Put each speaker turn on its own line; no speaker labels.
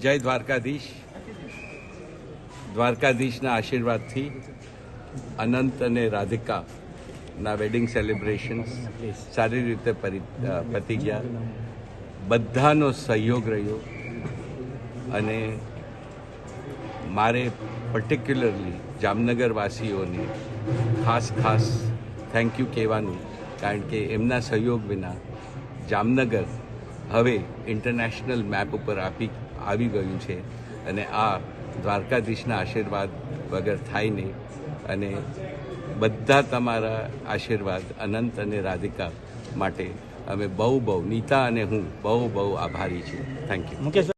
જય દ્વારકાધીશ. દ્વારકાધીશના આશીર્વાદથી અનંત અને રાધિકાના વેડિંગ સેલિબ્રેશન્સ સારી રીતે પતી ગયા. બધાનો સહયોગ રહ્યો અને મારે પર્ટિક્યુલરલી જામનગરવાસીઓને ખાસ ખાસ થેન્ક યુ કહેવાનું, કારણ કે એમના સહયોગ વિના જામનગર હવે ઇન્ટરનેશનલ મેપ ઉપર આપી આવી ગયું છે અને આ દ્વારકાધીશના આશીર્વાદ વગર થાય નહીં. અને બધા તમારા આશીર્વાદ અનંત અને રાધિકા માટે અમે બહુ બહુ, નીતા અને હું બહુ બહુ આભારી છીએ. Thank you
Mukesh